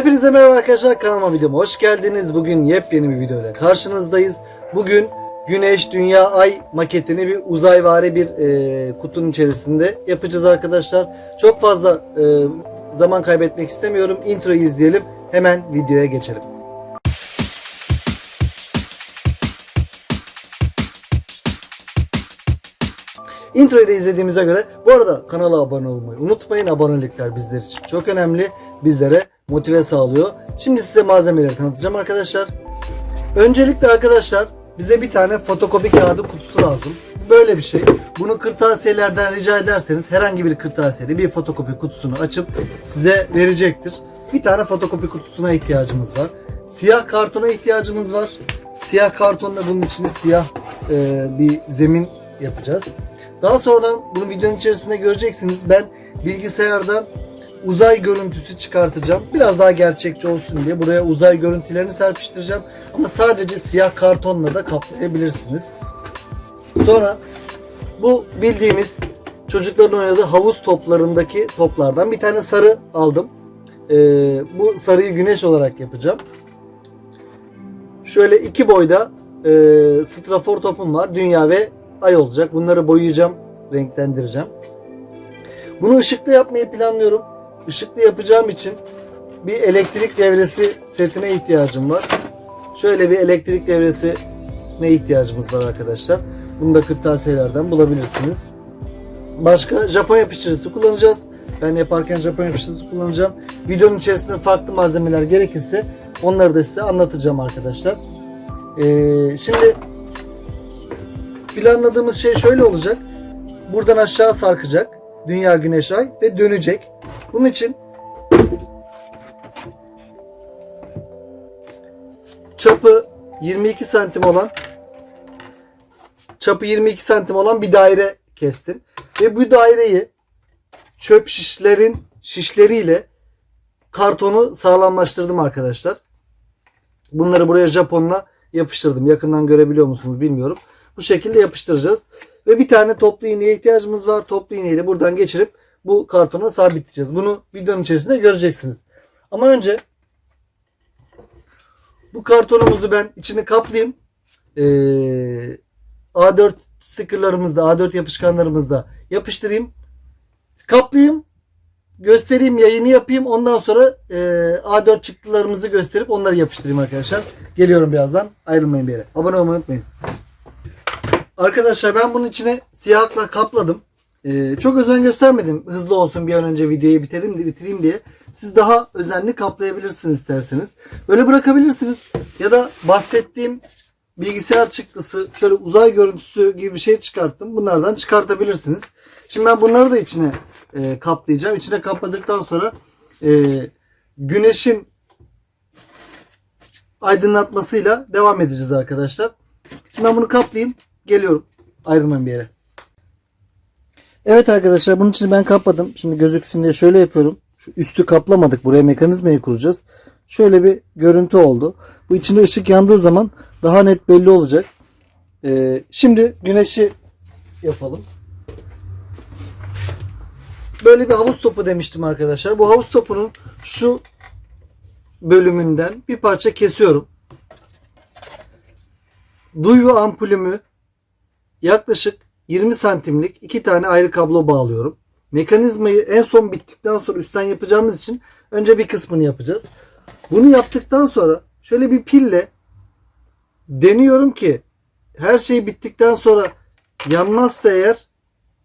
Hepinize merhaba arkadaşlar kanalıma videoma hoş geldiniz. Bugün yepyeni bir video ile karşınızdayız. Bugün Güneş, Dünya, Ay maketini bir uzayvari bir e, kutunun içerisinde yapacağız arkadaşlar. Çok fazla e, zaman kaybetmek istemiyorum. Introyu izleyelim. Hemen videoya geçelim. Introyu da izlediğimize göre bu arada kanala abone olmayı unutmayın. Abonelikler bizler için çok önemli. Bizlere motive sağlıyor. Şimdi size malzemeleri tanıtacağım arkadaşlar. Öncelikle arkadaşlar bize bir tane fotokopi kağıdı kutusu lazım. Böyle bir şey. Bunu kırtasiyelerden rica ederseniz herhangi bir kırtasiyede bir fotokopi kutusunu açıp size verecektir. Bir tane fotokopi kutusuna ihtiyacımız var. Siyah kartona ihtiyacımız var. Siyah kartonla bunun içine siyah e, bir zemin yapacağız. Daha sonradan bunu videonun içerisinde göreceksiniz. Ben bilgisayardan uzay görüntüsü çıkartacağım. Biraz daha gerçekçi olsun diye buraya uzay görüntülerini serpiştireceğim. Ama sadece siyah kartonla da kaplayabilirsiniz. Sonra bu bildiğimiz çocukların oynadığı havuz toplarındaki toplardan bir tane sarı aldım. Ee, bu sarıyı güneş olarak yapacağım. Şöyle iki boyda e, strafor topum var. Dünya ve ay olacak. Bunları boyayacağım, renklendireceğim. Bunu ışıklı yapmayı planlıyorum. Işıklı yapacağım için bir elektrik devresi setine ihtiyacım var. Şöyle bir elektrik devresi ne ihtiyacımız var arkadaşlar. Bunu da kırtasiyelerden bulabilirsiniz. Başka Japon yapıştırıcısı kullanacağız. Ben yaparken Japon yapıştırıcısı kullanacağım. Videonun içerisinde farklı malzemeler gerekirse onları da size anlatacağım arkadaşlar. Ee, şimdi planladığımız şey şöyle olacak. Buradan aşağı sarkacak. Dünya, Güneş, Ay ve dönecek. Bunun için çapı 22 santim olan çapı 22 santim olan bir daire kestim. Ve bu daireyi çöp şişlerin şişleriyle kartonu sağlamlaştırdım arkadaşlar. Bunları buraya Japonla yapıştırdım. Yakından görebiliyor musunuz bilmiyorum. Bu şekilde yapıştıracağız. Ve bir tane toplu iğneye ihtiyacımız var. Toplu iğneyi de buradan geçirip bu kartona sabitleyeceğiz. Bunu videonun içerisinde göreceksiniz. Ama önce bu kartonumuzu ben içine kaplayayım. Ee, A4 stickerlarımızda, A4 yapışkanlarımızda yapıştırayım. Kaplayayım. Göstereyim, yayını yapayım. Ondan sonra e, A4 çıktılarımızı gösterip onları yapıştırayım arkadaşlar. Geliyorum birazdan. Ayrılmayın bir yere. Abone olmayı unutmayın. Arkadaşlar ben bunun içine siyahla kapladım. Ee, çok özen göstermedim. Hızlı olsun bir an önce videoyu bitirelim, bitireyim diye. Siz daha özenli kaplayabilirsiniz isterseniz. Böyle bırakabilirsiniz. Ya da bahsettiğim bilgisayar çıktısı şöyle uzay görüntüsü gibi bir şey çıkarttım. Bunlardan çıkartabilirsiniz. Şimdi ben bunları da içine e, kaplayacağım. İçine kapladıktan sonra e, güneşin aydınlatmasıyla devam edeceğiz arkadaşlar. Şimdi ben bunu kaplayayım. Geliyorum. Ayrılmayın bir yere. Evet arkadaşlar bunun için ben kapladım. Şimdi gözüksün diye şöyle yapıyorum. Şu üstü kaplamadık. Buraya mekanizmayı kuracağız. Şöyle bir görüntü oldu. Bu içinde ışık yandığı zaman daha net belli olacak. Ee, şimdi güneşi yapalım. Böyle bir havuz topu demiştim arkadaşlar. Bu havuz topunun şu bölümünden bir parça kesiyorum. Duyu ampulümü yaklaşık 20 santimlik iki tane ayrı kablo bağlıyorum. Mekanizmayı en son bittikten sonra üstten yapacağımız için önce bir kısmını yapacağız. Bunu yaptıktan sonra şöyle bir pille deniyorum ki her şey bittikten sonra yanmazsa eğer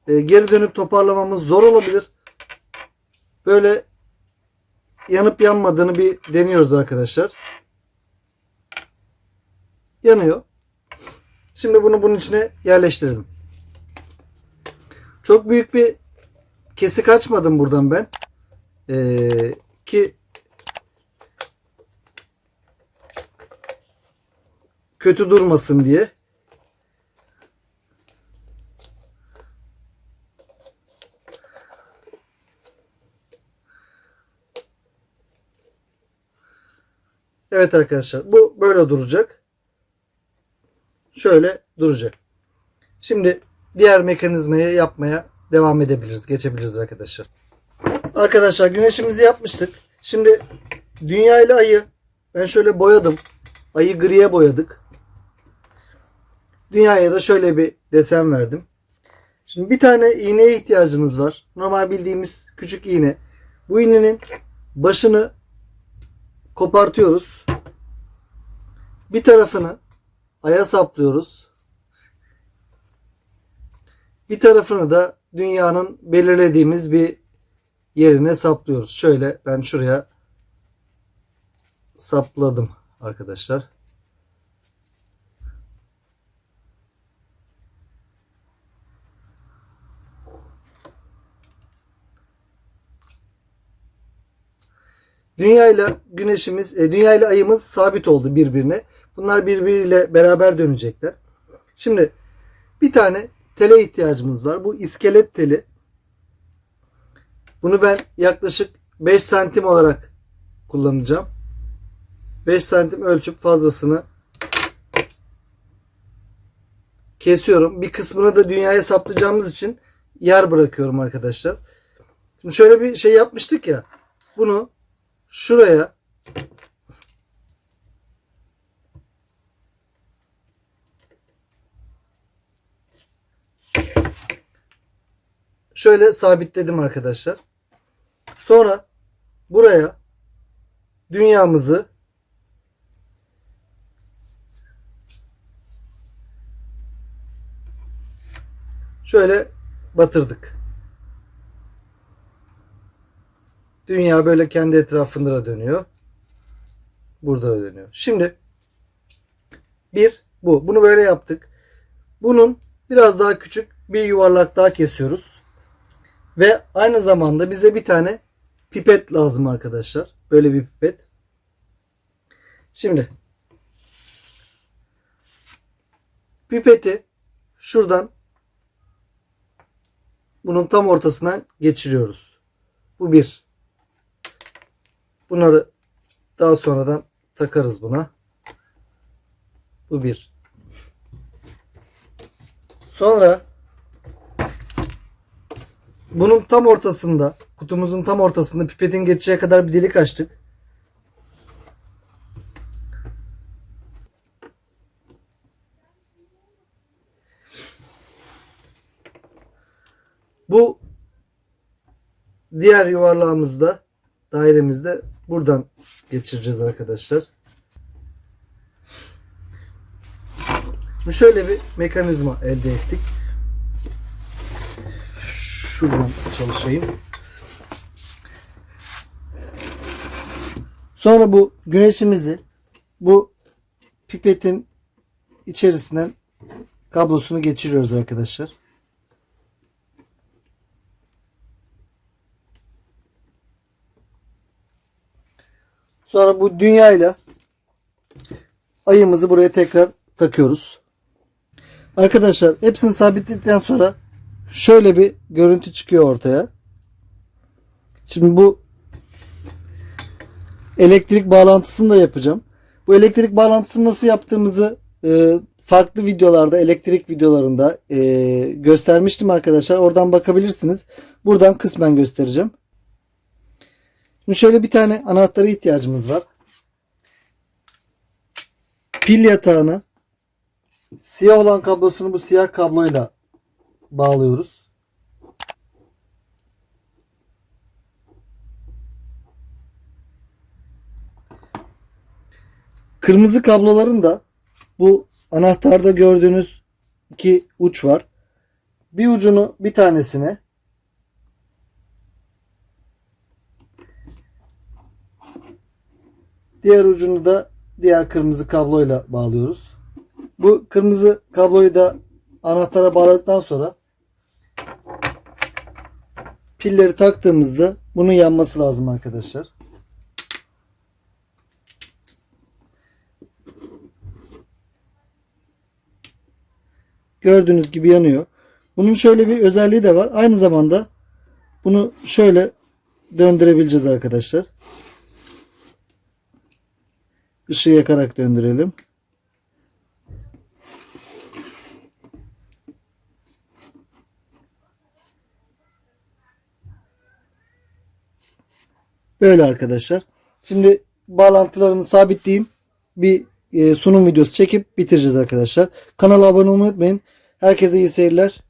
e, geri dönüp toparlamamız zor olabilir. Böyle yanıp yanmadığını bir deniyoruz arkadaşlar. Yanıyor. Şimdi bunu bunun içine yerleştirelim. Çok büyük bir kesik açmadım buradan ben. Ee, ki kötü durmasın diye. Evet arkadaşlar bu böyle duracak. Şöyle duracak. Şimdi diğer mekanizmayı yapmaya devam edebiliriz. Geçebiliriz arkadaşlar. Arkadaşlar güneşimizi yapmıştık. Şimdi dünya ile ayı ben şöyle boyadım. Ayı griye boyadık. Dünyaya da şöyle bir desen verdim. Şimdi bir tane iğneye ihtiyacınız var. Normal bildiğimiz küçük iğne. Bu iğnenin başını kopartıyoruz. Bir tarafını aya saplıyoruz. Bir tarafını da dünyanın belirlediğimiz bir yerine saplıyoruz. Şöyle ben şuraya sapladım arkadaşlar. Dünya ile güneşimiz, e, dünya ile ayımız sabit oldu birbirine. Bunlar birbiriyle beraber dönecekler. Şimdi bir tane tele ihtiyacımız var. Bu iskelet teli. Bunu ben yaklaşık 5 santim olarak kullanacağım. 5 santim ölçüp fazlasını kesiyorum. Bir kısmını da dünyaya saplayacağımız için yer bırakıyorum arkadaşlar. Şimdi şöyle bir şey yapmıştık ya. Bunu şuraya şöyle sabitledim arkadaşlar. Sonra buraya dünyamızı şöyle batırdık. Dünya böyle kendi etrafında da dönüyor. Burada da dönüyor. Şimdi bir bu. Bunu böyle yaptık. Bunun biraz daha küçük bir yuvarlak daha kesiyoruz. Ve aynı zamanda bize bir tane pipet lazım arkadaşlar. Böyle bir pipet. Şimdi pipeti şuradan bunun tam ortasından geçiriyoruz. Bu bir. Bunları daha sonradan takarız buna. Bu bir. Sonra bunun tam ortasında, kutumuzun tam ortasında pipetin geçeceği kadar bir delik açtık. Bu diğer yuvarlağımızda, dairemizde buradan geçireceğiz arkadaşlar. Şimdi şöyle bir mekanizma elde ettik. Şuradan çalışayım. Sonra bu güneşimizi bu pipetin içerisinden kablosunu geçiriyoruz arkadaşlar. Sonra bu dünyayla ayımızı buraya tekrar takıyoruz. Arkadaşlar hepsini sabitledikten sonra şöyle bir görüntü çıkıyor ortaya. Şimdi bu elektrik bağlantısını da yapacağım. Bu elektrik bağlantısını nasıl yaptığımızı e, farklı videolarda, elektrik videolarında e, göstermiştim arkadaşlar. Oradan bakabilirsiniz. Buradan kısmen göstereceğim. Şimdi şöyle bir tane anahtara ihtiyacımız var. Pil yatağını siyah olan kablosunu bu siyah kabloyla bağlıyoruz. Kırmızı kabloların da bu anahtarda gördüğünüz iki uç var. Bir ucunu bir tanesine Diğer ucunu da diğer kırmızı kabloyla bağlıyoruz. Bu kırmızı kabloyu da anahtara bağladıktan sonra pilleri taktığımızda bunun yanması lazım arkadaşlar. Gördüğünüz gibi yanıyor. Bunun şöyle bir özelliği de var. Aynı zamanda bunu şöyle döndürebileceğiz arkadaşlar. Işığı yakarak döndürelim. Böyle arkadaşlar. Şimdi bağlantılarını sabitleyeyim. Bir e, sunum videosu çekip bitireceğiz arkadaşlar. Kanala abone olmayı unutmayın. Herkese iyi seyirler.